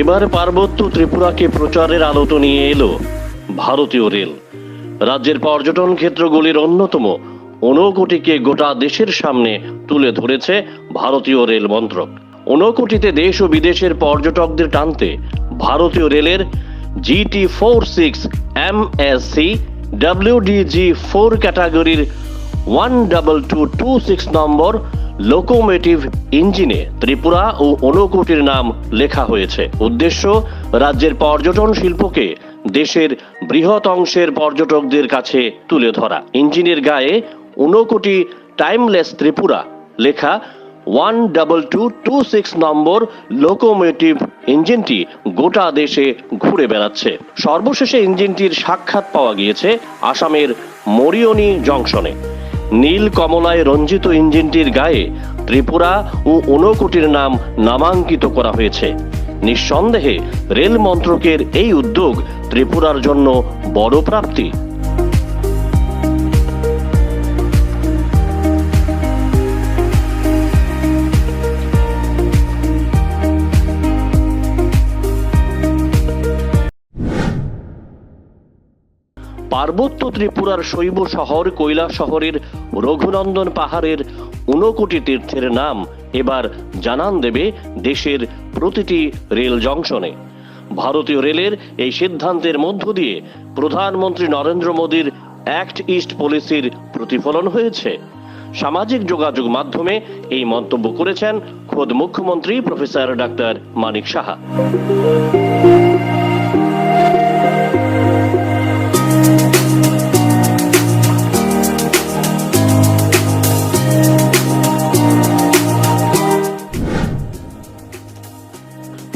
এবার পার্বত্য ত্রিপুরাকে প্রচারের আলোতে নিয়ে এলো ভারতীয় রেল। রাজ্যের পর্যটন ক্ষেত্রগুলির অন্যতম ঊনকোটিকে গোটা দেশের সামনে তুলে ধরেছে ভারতীয় রেল মন্ত্রক। ঊনকোটিতে দেশ ও বিদেশের পর্যটকদের টানতে ভারতীয় রেলের GT four six M S C WDG four ক্যাটাগরির one double two two six number locomotive ইঞ্জিনে ত্রিপুরা ও ঊনকোটির নাম লেখা হয়েছে। উদ্দেশ্য, রাজ্যের পর্যটন শিল্পকে দেশের বৃহৎ অংশের পর্যটকদের কাছে তুলে ধরা। ইঞ্জিনের গায়ে ঊনকোটি টাইমলেস ত্রিপুরা লেখা one double two two six number locomotive ইঞ্জিনটি গোটা দেশে ঘুরে বেড়াচ্ছে। সর্বশেষে ইঞ্জিনটির সাক্ষাৎ পাওয়া গিয়েছে আসামের মরিয়নি জংশনে। নীল কমলায় রঞ্জিত ইঞ্জিনটির গায়ে ত্রিপুরা ও ঊনকোটির নাম নামাঙ্কিত করা হয়েছে। নিঃসন্দেহে রেল মন্ত্রকের এই উদ্যোগ ত্রিপুরার জন্য বড় প্রাপ্তি। পার্বত্য ত্রিপুরার শৈব শহর কৈলা শহরের রঘুনন্দন পাহাড়ের ঊনকোটি তীর্থের নাম এবার জানান দেবে দেশের প্রতিটি রেল জংশনে। ভারতীয় রেলের এই সিদ্ধান্তের মধ্য দিয়ে প্রধানমন্ত্রী নরেন্দ্র মোদীর অ্যাক্ট ইস্ট পলিসির প্রতিফলন হয়েছে। সামাজিক যোগাযোগ মাধ্যমে এই মন্তব্য করেছেন খোদ মুখ্যমন্ত্রী professor doctor Manik Saha.